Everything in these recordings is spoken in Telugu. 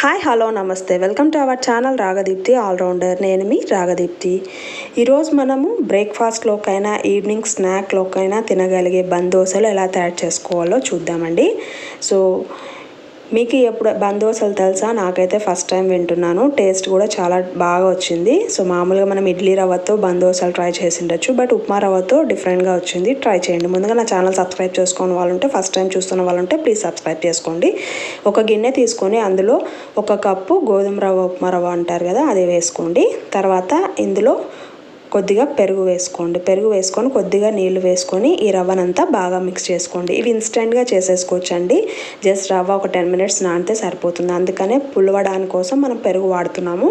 హాయ్ హలో నమస్తే welcome to our channel Ragadeepthi allrounder నేను మీ రాగదీప్తి ఈరోజు మనము బ్రేక్ఫాస్ట్లోకైనా ఈవినింగ్ స్నాక్లోకైనా తినగలిగే బందోసలు ఎలా తయారు చేసుకోవాలో చూద్దామండి. సో మీకు ఎప్పుడు బందోసలు తెలుసా? నాకైతే ఫస్ట్ టైం వింటున్నాను. టేస్ట్ కూడా చాలా బాగా వచ్చింది. సో మామూలుగా మనం ఇడ్లీ రవ్వతో బందోసలు ట్రై చేసి ఉండొచ్చు బట్ ఉప్మా రవ్వతో డిఫరెంట్గా వచ్చింది. ట్రై చేయండి. ముందుగా నా ఛానల్ సబ్స్క్రైబ్ చేసుకుని వాళ్ళు ఉంటే ఫస్ట్ టైం చూస్తున్న వాళ్ళు ఉంటే ప్లీజ్ సబ్స్క్రైబ్ చేసుకోండి. ఒక గిన్నె తీసుకొని అందులో ఒక కప్పు గోధుమ రవ్వ ఉప్మా రవ్వ అంటారు కదా అది వేసుకోండి. తర్వాత ఇందులో కొద్దిగా పెరుగు వేసుకోండి. పెరుగు వేసుకొని కొద్దిగా నీళ్ళు వేసుకొని ఈ రవ్వనంతా బాగా మిక్స్ చేసుకోండి. ఇవి ఇన్స్టెంట్గా చేసేసుకోవచ్చు అండి జస్ట్ రవ్వ ఒక టెన్ మినిట్స్ నానితే సరిపోతుంది. అందుకనే పులవడానికి కోసం మనం పెరుగు వాడుతున్నాము.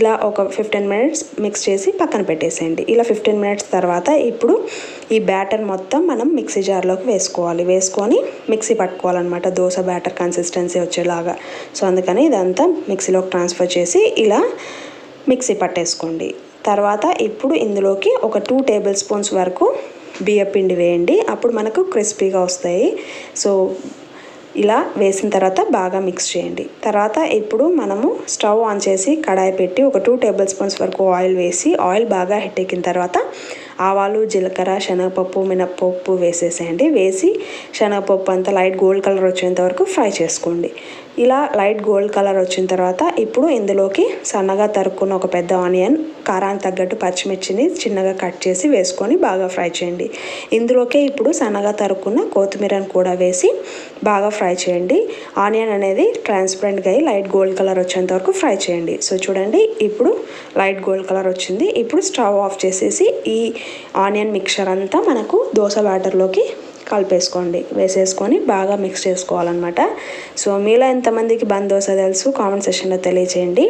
ఇలా ఒక ఫిఫ్టీన్ మినిట్స్ మిక్స్ చేసి పక్కన పెట్టేసేయండి. ఇలా ఫిఫ్టీన్ మినిట్స్ తర్వాత ఇప్పుడు ఈ బ్యాటర్ మొత్తం మనం మిక్సీ జార్లోకి వేసుకోవాలి. వేసుకొని మిక్సీ పట్టుకోవాలన్నమాట. దోశ బ్యాటర్ కన్సిస్టెన్సీ వచ్చేలాగా. సో అందుకని ఇదంతా మిక్సీలోకి ట్రాన్స్ఫర్ చేసి ఇలా మిక్సీ పట్టేసుకోండి. తర్వాత ఇప్పుడు ఇందులోకి ఒక టూ టేబుల్ స్పూన్స్ వరకు బియ్యపిండి వేయండి. అప్పుడు మనకు క్రిస్పీగా వస్తాయి. సో ఇలా వేసిన తర్వాత బాగా మిక్స్ చేయండి. తర్వాత ఇప్పుడు మనము స్టవ్ ఆన్ చేసి కడాయి పెట్టి ఒక టూ టేబుల్ స్పూన్స్ వరకు ఆయిల్ వేసి ఆయిల్ బాగా హెట్ ఎక్కిన తర్వాత ఆవాలు జీలకర్ర శనగపప్పు మినప్పప్పు వేసేసేయండి. వేసి శనగపప్పు అంతా లైట్ గోల్డ్ కలర్ వచ్చేంత వరకు ఫ్రై చేసుకోండి. ఇలా లైట్ గోల్డ్ కలర్ వచ్చిన తర్వాత ఇప్పుడు ఇందులోకి సన్నగా తరుక్కున్న ఒక పెద్ద ఆనియన్ కారానికి తగ్గట్టు పచ్చిమిర్చిని చిన్నగా కట్ చేసి వేసుకొని బాగా ఫ్రై చేయండి. ఇందులోకే ఇప్పుడు సన్నగా తరుక్కున్న కొత్తిమీరను కూడా వేసి బాగా ఫ్రై చేయండి. ఆనియన్ అనేది ట్రాన్స్పరెంట్గా అయ్యి లైట్ గోల్డ్ కలర్ వచ్చేంత వరకు ఫ్రై చేయండి. సో చూడండి ఇప్పుడు లైట్ గోల్డ్ కలర్ వచ్చింది. ఇప్పుడు స్టవ్ ఆఫ్ చేసేసి ఈ ఆనియన్ మిక్చర్ అంతా మనకు దోశ బ్యాటర్లోకి కలిపేసుకోండి. వేసేసుకొని బాగా మిక్స్ చేసుకోవాలన్నమాట. సో మీలో ఎంతమందికి బంద్ దోశ తెలుసు? కామెంట్ సెషన్లో తెలియచేయండి.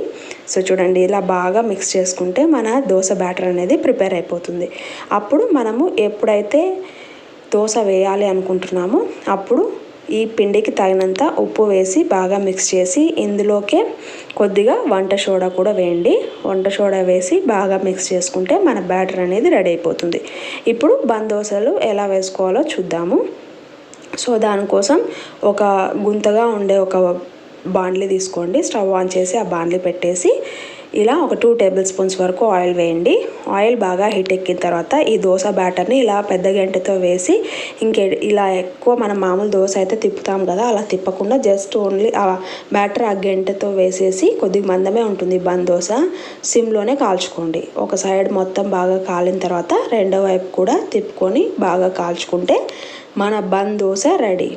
సో చూడండి ఇలా బాగా మిక్స్ చేసుకుంటే మన దోశ బ్యాటర్ అనేది ప్రిపేర్ అయిపోతుంది. అప్పుడు మనము ఎప్పుడైతే దోశ వేయాలి అనుకుంటున్నామో అప్పుడు ఈ పిండికి తగినంత ఉప్పు వేసి బాగా మిక్స్ చేసి ఇందులోకే కొద్దిగా వంట సోడా కూడా వేయండి. వంట సోడా వేసి బాగా మిక్స్ చేసుకుంటే మన బ్యాటర్ అనేది రెడీ అయిపోతుంది. ఇప్పుడు బందోసలు ఎలా వేసుకోవాలో చూద్దాము. సో దానికోసం ఒక గుంతగా ఉండే ఒక బాండ్లీ తీసుకోండి. స్టవ్ ఆన్ చేసి ఆ బాండ్లీ పెట్టేసి ఇలా ఒక టూ టేబుల్ స్పూన్స్ వరకు ఆయిల్ వేయండి. ఆయిల్ బాగా హీట్ ఎక్కిన తర్వాత ఈ దోశ బ్యాటర్ని ఇలా పెద్ద గంటతో వేసి ఇంకే ఇలా ఎక్కువ మనం మామూలు దోశ అయితే తిప్పుతాం కదా అలా తిప్పకుండా జస్ట్ ఓన్లీ ఆ బ్యాటర్ ఆ గంటతో వేసేసి కొద్దిగా మందమే ఉంటుంది బంద్ దోశ. సిమ్లోనే కాల్చుకోండి. ఒక సైడ్ మొత్తం బాగా కాలిన తర్వాత రెండో వైపు కూడా తిప్పుకొని బాగా కాల్చుకుంటే మన బంద్ దోశ రెడీ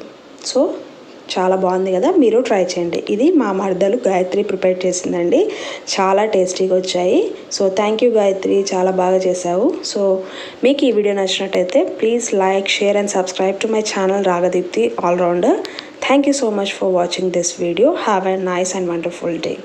సో చాలా బాగుంది కదా మీరు ట్రై చేయండి. ఇది మా మర్దలు గాయత్రి ప్రిపేర్ చేసిందండి. చాలా టేస్టీగా వచ్చాయి. సో థ్యాంక్ యూ గాయత్రి చాలా బాగా చేసావు సో మీకు ఈ వీడియో నచ్చినట్టయితే please like share and subscribe to my channel Ragadeepthi allrounder. Thank you so much for watching this video have a nice and wonderful day